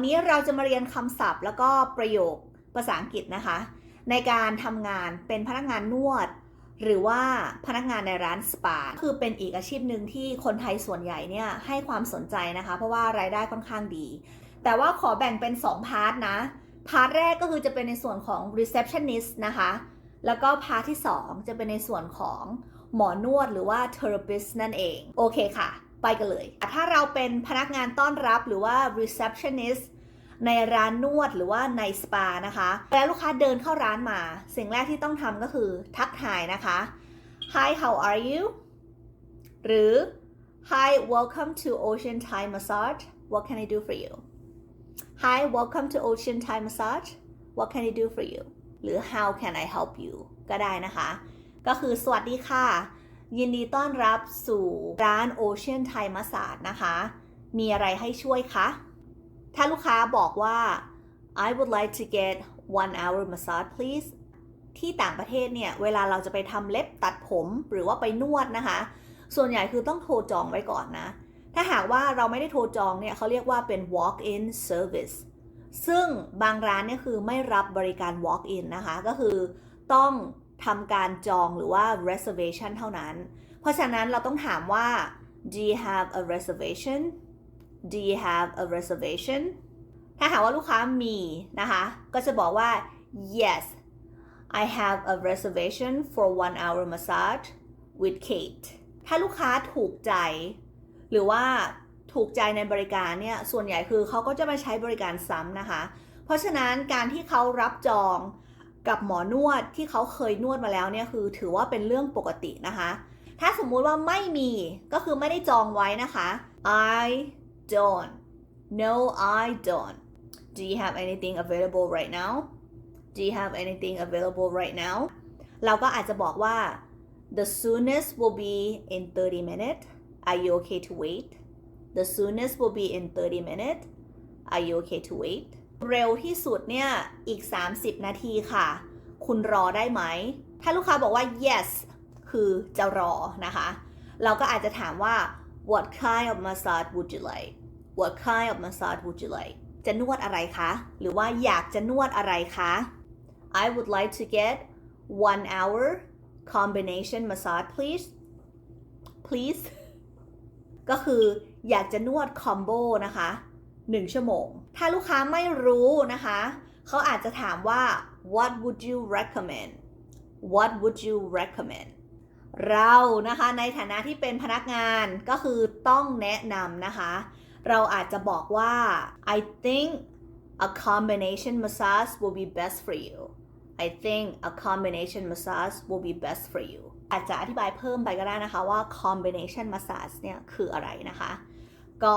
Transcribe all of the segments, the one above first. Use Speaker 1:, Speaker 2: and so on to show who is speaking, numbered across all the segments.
Speaker 1: วันนี้เราจะมาเรียนคำศัพท์แล้วก็ประโยคภาษาอังกฤษนะคะ ในการทำงานเป็นพนักงานนวด หรือว่าพนักงานในร้านสปา คือเป็นอีกอาชีพหนึ่งที่คนไทยส่วนใหญ่เนี่ยให้ความสนใจนะคะ เพราะว่ารายได้ค่อนข้างดี แต่ว่าขอแบ่งเป็น 2 พาร์ทนะ พาร์ทแรกก็คือจะเป็นในส่วนของ receptionist นะคะ แล้วก็พาร์ทที่ 2 จะเป็นในส่วนของหมอนวดหรือว่า therapist นั่นเอง โอเคค่ะ ไปกันเลย ถ้าเราเป็นพนักงานต้อนรับหรือว่า receptionist ในร้านนวดหรือว่าในสปานะคะ แล้วลูกค้าเดินเข้าร้านมา สิ่งแรกที่ต้องทำก็คือทักทายนะคะ Hi how are you หรือ Hi welcome to Ocean Thai Massage what can I do for you Hi welcome to Ocean Thai Massage what can I do for you หรือ How can I help you ก็ได้นะคะ ก็คือสวัสดีค่ะ ยินดีต้อนรับสู่ร้าน Ocean Thai Massage นะคะ มีอะไรให้ช่วยคะ ถ้าลูกค้าบอกว่า I would like to get one hour massage please ที่ต่างประเทศเนี่ย เวลาเราจะไปทำเล็บตัดผมหรือว่าไปนวดนะคะ ส่วนใหญ่คือต้องโทรจองไว้ก่อนนะ ถ้าหากว่าเราไม่ได้โทรจองเนี่ยเขาเรียกว่าเป็น walk in service ซึ่งบางร้านเนี่ยคือไม่รับบริการ walk in นะคะ ก็คือต้อง ทำการจองหรือว่า reservation เท่านั้น เพราะฉะนั้นเราต้องถามว่า do you have a reservation do you have a reservation ถ้าหากว่าลูกค้ามีนะคะ ก็จะบอกว่า yes I have a reservation for one hour massage with Kate ถ้าลูกค้าถูกใจ หรือว่าถูกใจในบริการเนี่ย ส่วนใหญ่คือเขาก็จะมาใช้บริการซ้ำนะคะ เพราะฉะนั้นการที่เขารับจอง กับหมอนวดที่เขาเคยนวดมาแล้วเนี่ยคือถือว่าเป็นเรื่องปกตินะคะ ถ้าสมมุติว่าไม่มีก็คือไม่ได้จองไว้นะคะ I don't no I don't do you have anything available right now do you have anything available right now เราก็อาจจะบอกว่า the soonest will be in 30 minutes are you okay to wait the soonest will be in 30 minutes are you okay to wait เร็วที่สุดเนี่ย อีก 30 นาทีค่ะ คุณรอได้ไหม ถ้าลูกค้าบอกว่า yes คือจะรอนะคะ เราก็อาจจะถามว่า what kind of massage would you like what kind of massage would you like จะนวดอะไรคะ หรือว่าอยากจะนวดอะไรคะ I would like to get one hour combination massage please please ก็คืออยากจะนวดคอมโบนะคะ 1 ชั่วโมง ถ้าลูกค้าไม่รู้นะคะ เขาอาจจะถามว่า what would you recommend what would you recommend เรานะคะในฐานะที่เป็นพนักงานก็คือต้องแนะนำนะคะ เราอาจจะบอกว่า I think a combination massage will be best for you I think a combination massage will be best for you อาจจะอธิบายเพิ่มไปก็ได้นะคะว่า combination massage เนี่ยคืออะไรนะคะ ก็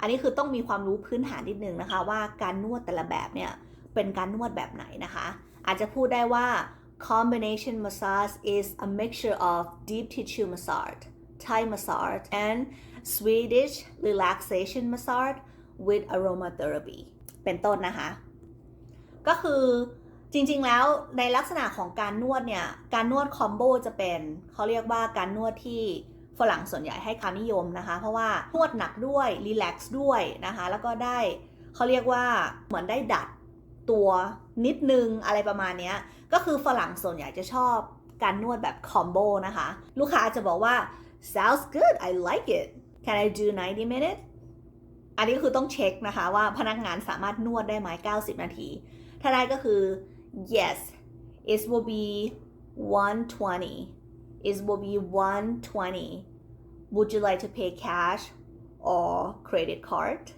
Speaker 1: อันนี้คือต้องมีความรู้พื้นฐานนิดนึงนะคะ ว่าการนวดแต่ละแบบเนี่ยเป็นการนวดแบบไหนนะคะ อาจจะพูดได้ว่า combination massage is a mixture of deep tissue massage Thai massage and Swedish relaxation massage with aromatherapy เป็นต้นนะคะ ก็คือจริงๆแล้วในลักษณะของการนวดเนี่ย การนวดคอมโบจะเป็นเขาเรียกว่าการนวดที่ ฝรั่งส่วนใหญ่ให้ความนิยมนะคะ เพราะว่านวดหนักด้วยรีแลกซ์ด้วยนะคะ แล้วก็ได้เขาเรียกว่าเหมือนได้ดัดตัวนิดนึงอะไรประมาณนี้ก็คือฝรั่งส่วนใหญ่จะชอบการนวดแบบคอมโบนะคะ ลูกค้าจะบอกว่า sounds good I like it can I do 90 minutes อันนี้คือต้องเช็คนะคะว่าพนักงานสามารถนวดได้ไหม90 นาที ถ้าได้ก็คือ yes it will be 120 it will be 120 would you like to pay cash or credit card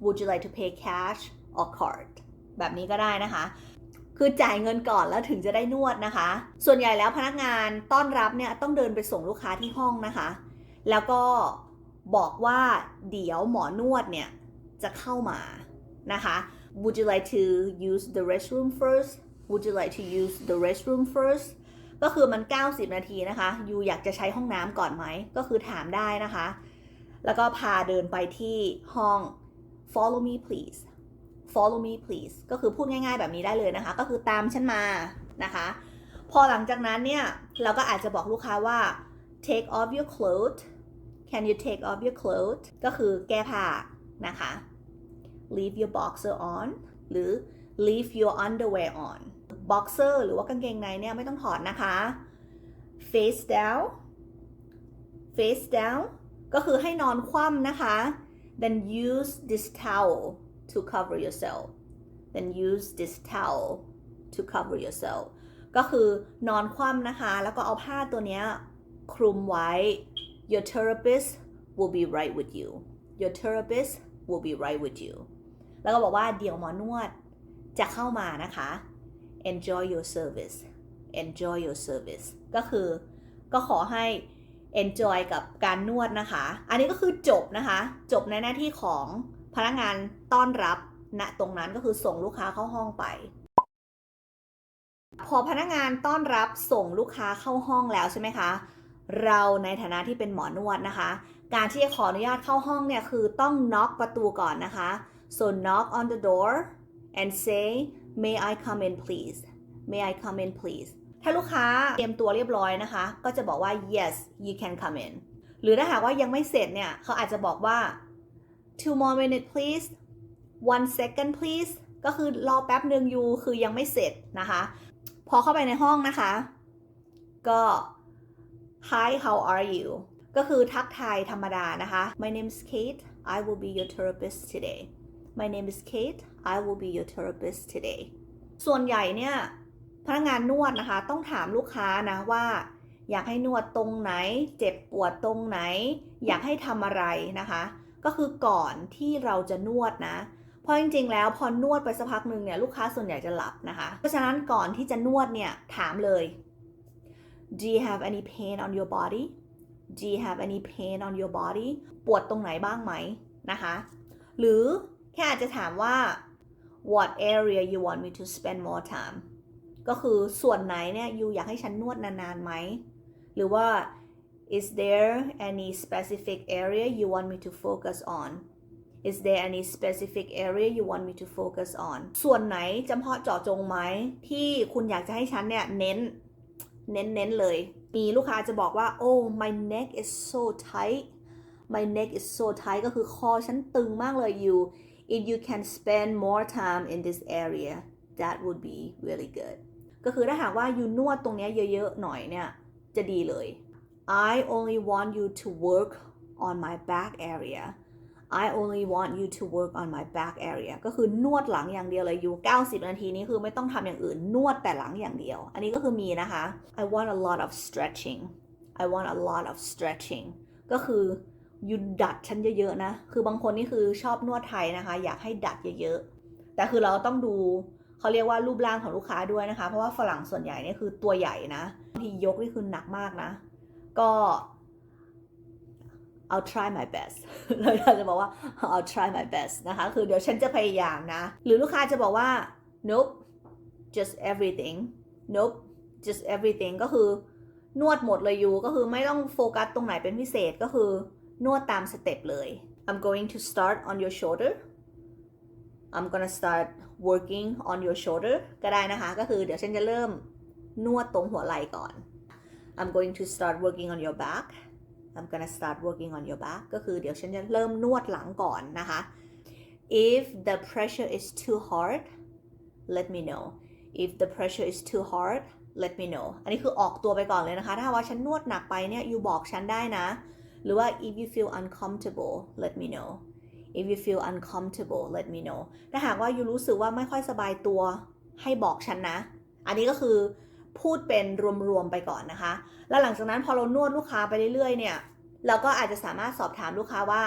Speaker 1: would you like to pay cash or card แบบนี้ก็ได้นะคะ คือจ่ายเงินก่อนแล้วถึงจะได้นวดนะคะ ส่วนใหญ่แล้วพนักงานต้อนรับเนี่ยต้องเดินไปส่งลูกค้าที่ห้องนะคะ แล้วก็บอกว่าเดี๋ยวหมอนวดเนี่ยจะเข้ามานะคะ Would you like to use the restroom first Would you like to use the restroom first ก็คือมัน 90 นาทีนะคะยูอยากจะใช้ห้องน้ำก่อนไหม ก็คือถามได้นะคะ แล้วก็พาเดินไปที่ห้อง follow me please follow me please ก็คือพูดง่ายๆแบบนี้ได้เลยนะคะ ก็คือตามฉันมานะคะ พอหลังจากนั้นเนี่ย เราก็อาจจะบอกลูกค้าว่า take off your clothes can you take off your clothes ก็คือแก้ผ้านะคะ leave your boxer on หรือ leave your underwear on boxer หรือว่ากางเกงในเนี่ยไม่ต้องถอดนะคะ face down face down ก็คือให้นอนคว่ำนะคะ then use this towel to cover yourself then use this towel to cover yourself ก็คือนอนคว่ำนะคะ แล้วก็เอาผ้าตัวเนี้ยคลุมไว้ your therapist will be right with you your therapist will be right with you แล้วก็บอกว่าเดี๋ยวหมอนวด จะเข้ามานะคะ enjoy your service enjoy your service ก็คือก็ขอให้ enjoy กับการนวดนะคะ อันนี้ก็คือจบนะคะ จบในหน้าที่ของพนักงานต้อนรับณตรงนั้นก็คือส่งลูกค้าเข้าห้องไป พอพนักงานต้อนรับส่งลูกค้าเข้าห้องแล้วใช่ไหมคะ เราในฐานะที่เป็นหมอนวดนะคะ การที่จะขออนุญาตเข้าห้องเนี่ยคือต้องน็อกประตูก่อนนะคะ so knock on the door and say may I come in please may I come in please ถ้าลูกค้าเตรียมตัวเรียบร้อยนะคะ ก็จะบอกว่า yes you can come in หรือถ้าหากว่ายังไม่เสร็จเนี่ย เขาอาจจะบอกว่า two more minutes please one second please ก็คือรอแป๊บหนึ่งอยู่คือยังไม่เสร็จนะคะ พอเข้าไปในห้องนะคะ ก็ hi how are you ก็คือทักทายธรรมดานะคะ my name is Kate I will be your therapist today my name is Kate I will be your therapist today ส่วนใหญ่เนี่ยพนักงานนวดนะคะต้องถามลูกค้านะว่า อยากให้นวดตรงไหน เจ็บปวดตรงไหน อยากให้ทำอะไรนะคะ ก็คือก่อนที่เราจะนวดนะเพราะจริงๆ แล้วพอนวดไปสักพักหนึ่งเนี่ยลูกค้าส่วนใหญ่จะหลับนะคะ เพราะฉะนั้นก่อนที่จะนวดเนี่ยถามเลย Do you have any pain on your body Do you have any pain on your body ปวดตรงไหนบ้างไหมนะคะ หรือ แค่อาจจะถามว่า What area you want me to spend more time ก็คือส่วนไหนเนี่ยยูอยากให้ฉันนวดนานๆไหม หรือว่า is there any specific area you want me to focus on is there any specific area you want me to focus on ส่วนไหนจำเพาะเจาะจงไหม ที่คุณอยากจะให้ฉันเนี่ยเน้น เน้นเน้นเลย มีลูกค้าจะบอกว่า oh my neck is so tight my neck is so tight ก็คือคอฉันตึงมากเลย you if you can spend more time in this area that would be really good ก็คือถ้าหากว่ายูนวดตรงเนี้ยเยอะๆหน่อยเนี่ยจะดีเลย I only want you to work on my back area I only want you to work on my back area ก็คือนวดหลังอย่างเดียวเลยอยู่90 นาทีนี้คือไม่ต้องทำอย่างอื่น นวดแต่หลังอย่างเดียว อันนี้ก็คือมีนะคะ I want a lot of stretching I want a lot of stretching ก็คือ ยูดัดฉันเยอะๆนะ คือบางคนนี่คือชอบนวดไทยนะคะ อยากให้ดัดเยอะๆ แต่คือเราต้องดูเขาเรียกว่ารูปร่างของลูกค้าด้วยนะคะ เพราะว่าฝรั่งส่วนใหญ่เนี่ยคือตัวใหญ่นะทียกนี่คือหนักมากนะ ก็ I'll try my best เราอยากจะบอกว่า I'll try my best นะคะ คือเดี๋ยวฉันจะพยายามนะ หรือลูกค้าจะบอกว่า nope just everything nope just everything ก็คือนวดหมดเลยยูก็คือไม่ต้องโฟกัสตรงไหนเป็นพิเศษก็คือ นวดตามสเต็ปเลย I'm going to start on your shoulder I'm gonna start working on your shoulder ก็ได้นะคะ ก็คือเดี๋ยวฉันจะเริ่มนวดตรงหัวไหล่ก่อน I'm going to start working on your back I'm gonna start working on your back ก็คือเดี๋ยวฉันจะเริ่มนวดหลังก่อนนะคะ if the pressure is too hard let me know if the pressure is too hard let me know อันนี้คือออกตัวไปก่อนเลยนะคะ ถ้าว่าฉันนวดหนักไปเนี่ย อยู่บอกฉันได้นะ หรือว่า if you feel uncomfortable let me know if you feel uncomfortable let me know ถ้าหากว่ายูรู้สึกว่าไม่ค่อยสบายตัวให้บอกฉันนะ อันนี้ก็คือพูดเป็นรวมๆไปก่อนนะคะ แล้วหลังจากนั้นพอเรานวดลูกค้าไปเรื่อยๆ เนี่ย เราก็อาจจะสามารถสอบถามลูกค้าว่า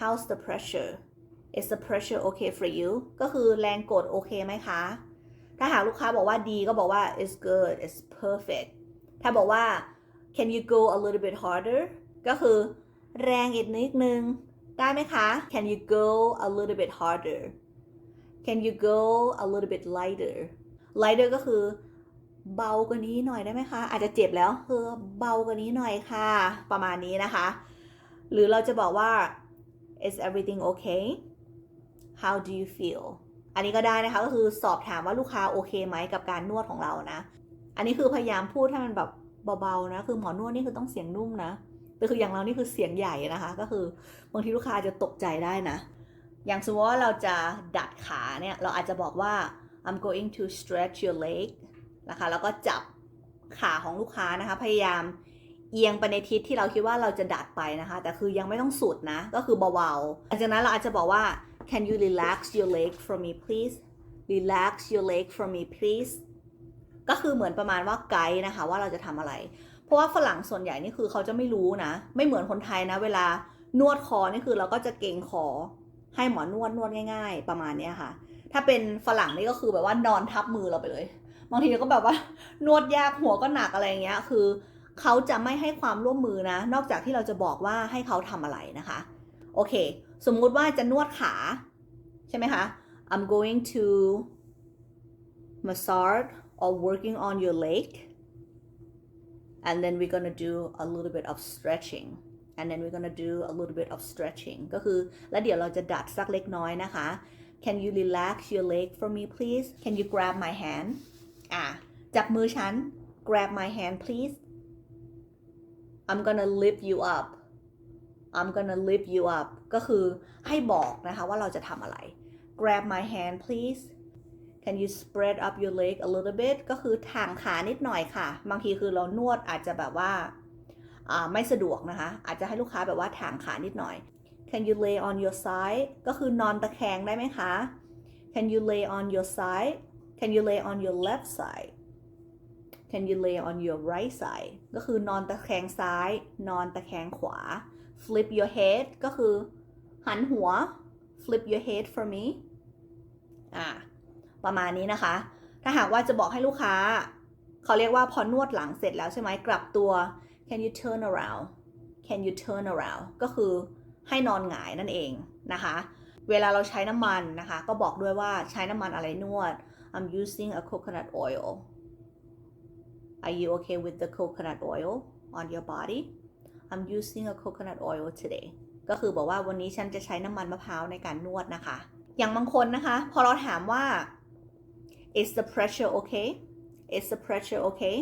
Speaker 1: how's the pressure is the pressure okay for you ก็คือแรงกดโอเคไหมคะ ถ้าหากลูกค้าบอกว่าดีก็บอกว่า it's good it's perfect ถ้าบอกว่า can you go a little bit harder ก็คือแรงอีกนิดนึง ได้ไหมคะ can you go a little bit harder can you go a little bit lighter lighter ก็คือเบากว่านี้หน่อยได้ไหมคะ อาจจะเจ็บแล้วเออเบากว่านี้หน่อยค่ะ ประมาณนี้นะคะ หรือเราจะบอกว่า is everything okay how do you feel อันนี้ก็ได้นะคะ ก็คือสอบถามว่าลูกค้าโอเคไหมกับการนวดของเรานะ อันนี้คือพยายามพูดให้มันแบบเบาๆนะ คือหมอนวดนี่คือต้องเสียงนุ่มนะ แต่คืออย่างเรานี่คือเสียงใหญ่นะคะ ก็คือบางทีลูกค้าจะตกใจได้นะ อย่างสมมติว่าเราจะดัดขาเนี่ย เราอาจจะบอกว่า I'm going to stretch your leg นะคะ แล้วก็จับขาของลูกค้านะคะ พยายามเอียงไปในทิศที่เราคิดว่าเราจะดัดไปนะคะ แต่คือยังไม่ต้องสุดนะ ก็คือเบาๆหลังจากนั้นเราอาจจะบอกว่า Can you relax your leg for me please relax your leg for me please ก็คือเหมือนประมาณว่าไกด์นะคะว่าเราจะทำอะไร เพราะว่าฝรั่งส่วนใหญ่นี่คือเขาจะไม่รู้นะ ไม่เหมือนคนไทยนะ เวลานวดคอนี่คือเราก็จะเกรงคอให้หมอนวดนวดง่าย ๆ ประมาณเนี้ยค่ะ ถ้าเป็นฝรั่งนี่ก็คือแบบว่านอนทับมือเราไปเลย บางทีก็แบบว่านวดยากหัวก็หนักอะไรเงี้ย คือเขาจะไม่ให้ความร่วมมือนะ นอกจากที่เราจะบอกว่าให้เขาทำอะไรนะคะ โอเค สมมุติว่าจะนวดขาใช่ไหมคะ I'm going to massage or working on your leg and then we're gonna do a little bit of stretching and then we're gonna do a little bit of stretching ก็คือ แล้วเดี๋ยวเราจะดัดสักเล็กน้อยนะคะ Can you relax your leg for me please Can you grab my hand อ่ะ จับมือฉัน grab my hand please I'm gonna lift you up I'm gonna lift you up ก็คือให้บอกนะคะว่าเราจะทำอะไร grab my hand please Can you spread up your leg a little bit ก็คือถ่างขานิดหน่อยค่ะ บางทีคือเรานวดอาจจะแบบว่าไม่สะดวกนะคะ อาจจะให้ลูกค้าแบบว่าถ่างขานิดหน่อย Can you lay on your side ก็คือนอนตะแคงได้ไหมคะ Can you lay on your side Can you lay on your left side Can you lay on your right side ก็คือนอนตะแคงซ้าย นอนตะแคงขวา Flip your head ก็คือหันหัว Flip your head for me อ่า ประมาณนี้นะคะ ถ้าหากว่าจะบอกให้ลูกค้า เขาเรียกว่าพอนวดหลังเสร็จแล้วใช่ไหมกลับตัว can you turn around can you turn around ก็คือให้นอนหงายนั่นเองนะคะ เวลาเราใช้น้ำมันนะคะ ก็บอกด้วยว่าใช้น้ำมันอะไรนวด I'm using a coconut oil Are you okay with the coconut oil on your body I'm using a coconut oil today ก็คือบอกว่าวันนี้ฉันจะใช้น้ำมันมะพร้าวในการนวดนะคะ อย่างบางคนนะคะ พอเราถามว่า is the pressure okay is the pressure okay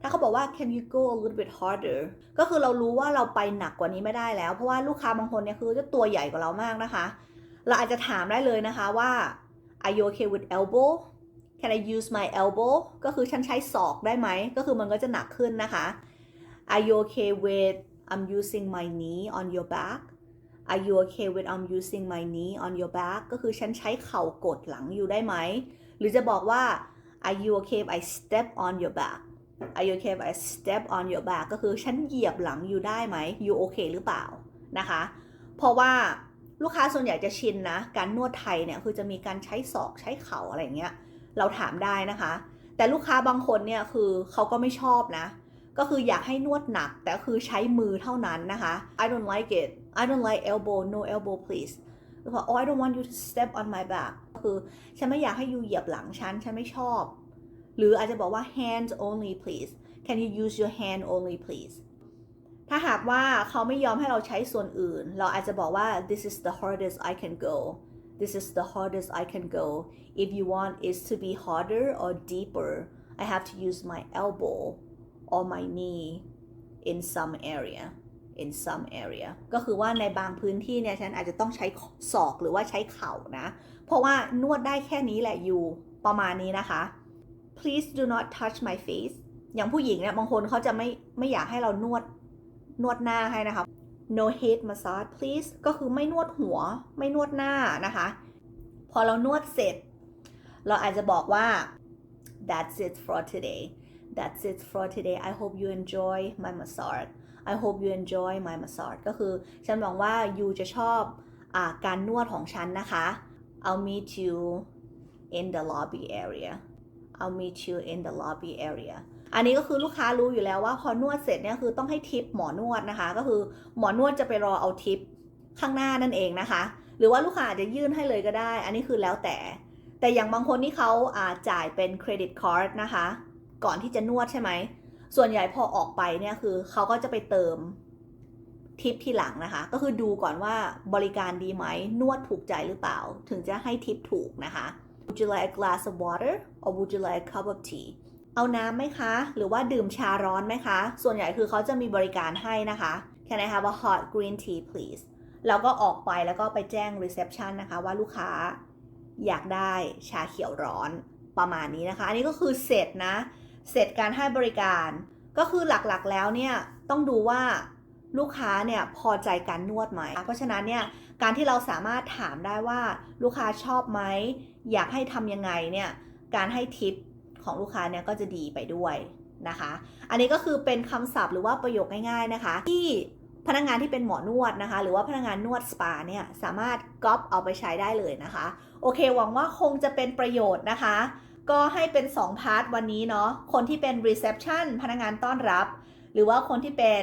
Speaker 1: ถ้าเขาบอกว่า can you go a little bit harder ก็คือเรารู้ว่าเราไปหนักกว่านี้ไม่ได้แล้ว เพราะว่าลูกค้าบางคนเนี่ยคือจะตัวใหญ่กว่าเรามากนะคะ เราอาจจะถามได้เลยนะคะว่า are you okay with elbow can I use my elbow ก็คือฉันใช้ศอกได้ไหม ก็คือมันก็จะหนักขึ้นนะคะ are you okay with I'm using my knee on your back Are you okay with I'm using my knee on your back ก็คือฉันใช้เข่ากดหลังอยู่ได้ไหม หรือจะบอกว่า Are you okay if I step on your back Are you okay if I step on your back ก็คือฉันเหยียบหลังอยู่ได้ไหม you okay หรือเปล่านะคะ เพราะว่าลูกค้าส่วนใหญ่จะชินนะ การนวดไทยเนี่ยคือจะมีการใช้ศอกใช้เข่าอะไรอย่างเงี้ย เราถามได้นะคะ แต่ลูกค้าบางคนเนี่ยคือเขาก็ไม่ชอบนะ ก็คืออยากให้นวดหนัก แต่คือใช้มือเท่านั้นนะคะ I don't like it I don't like elbow no elbow please วบอก oh I don't want you to step on my back ก็คือฉันไม่อยากให้ยูเหยียบหลังฉัน ฉันไม่ชอบ หรืออาจจะบอกว่า hands only please can you use your hand only please ถ้าหากว่าเขาไม่ยอมให้เราใช้ส่วนอื่น เราอาจจะบอกว่า this is the hardest I can go this is the hardest I can go if you want it to be harder or deeper I have to use my elbow or my knee in some area In some area ก็คือว่าในบางพื้นที่เนี่ย ฉันอาจจะต้องใช้ศอกหรือว่าใช้เข่านะ เพราะว่านวดได้แค่นี้แหละอยู่ประมาณนี้นะคะ please do not touch my face อย่างผู้หญิงเนี่ยบางคนเขาจะไม่ไม่อยากให้เรานวดนวดหน้าให้นะคะ no head massage please ก็คือไม่นวดหัวไม่นวดหน้านะคะ พอเรานวดเสร็จ เราอาจจะบอกว่า that's it for today that's it for today I hope you enjoy my massage I hope you enjoy my massage ก็คือฉันหวังว่า you จะชอบอการนวดของฉันนะคะ I'll meet you in the lobby area I'll meet you in the lobby area อันนี้ก็คือลูกค้ารู้อยู่แล้วว่าพอนวดเสร็จเนี่ยคือต้องให้ทิปหมอนวดนะคะ ก็คือหมอนวดจะไปรอเอาทิปข้างหน้านั่นเองนะคะ หรือว่าลูกค้าอาจจะยื่นให้เลยก็ได้ อันนี้คือแล้วแต่ แต่อย่างบางคนที่เขาอาจ่ายเป็นเครดิตคาร์ดนะคะ ก่อนที่จะนวดใช่ไหม ส่วนใหญ่พอออกไปเนี่ยคือเขาก็จะไปเติมทิปทีหลังนะคะ ก็คือดูก่อนว่าบริการดีไหมนวดถูกใจหรือเปล่า ถึงจะให้ทิปถูกนะคะ Would you like a glass of water or would you like a cup of tea เอาน้ำไหมคะ หรือว่าดื่มชาร้อนไหมคะ ส่วนใหญ่คือเขาจะมีบริการให้นะคะ Can I have a hot green tea please แล้วก็ออกไปแล้วก็ไปแจ้ง reception นะคะ ว่าลูกค้าอยากได้ชาเขียวร้อนประมาณนี้นะคะ อันนี้ก็คือเสร็จนะ เสร็จการให้บริการ ก็คือหลักๆแล้วเนี่ยต้องดูว่าลูกค้าเนี่ยพอใจการนวดไหม เพราะฉะนั้นเนี่ยการที่เราสามารถถามได้ว่าลูกค้าชอบไหม อยากให้ทำยังไงเนี่ยการให้ทิปของลูกค้าเนี่ยก็จะดีไปด้วยนะคะ อันนี้ก็คือเป็นคำศัพท์หรือว่าประโยคง่าย ๆนะคะ ที่พนักงานที่เป็นหมอนวดนะคะ หรือว่าพนักงานนวดสปาเนี่ยสามารถก๊อปเอาไปใช้ได้เลยนะคะ โอเคหวังว่าคงจะเป็นประโยชน์นะคะ ก็ให้เป็น 2 พาร์ทวันนี้เนาะ คนที่เป็น reception พนักงานต้อนรับ หรือว่าคนที่เป็น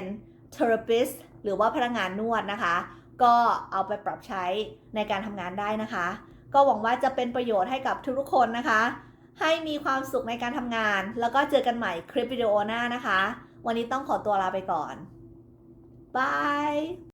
Speaker 1: therapist หรือว่าพนักงานนวดนะคะ ก็เอาไปปรับใช้ในการทำงานได้นะคะ ก็หวังว่าจะเป็นประโยชน์ให้กับทุกๆคนนะคะ ให้มีความสุขในการทำงาน แล้วก็เจอกันใหม่คลิปวิดีโอหน้านะคะ วันนี้ต้องขอตัวลาไปก่อนบาย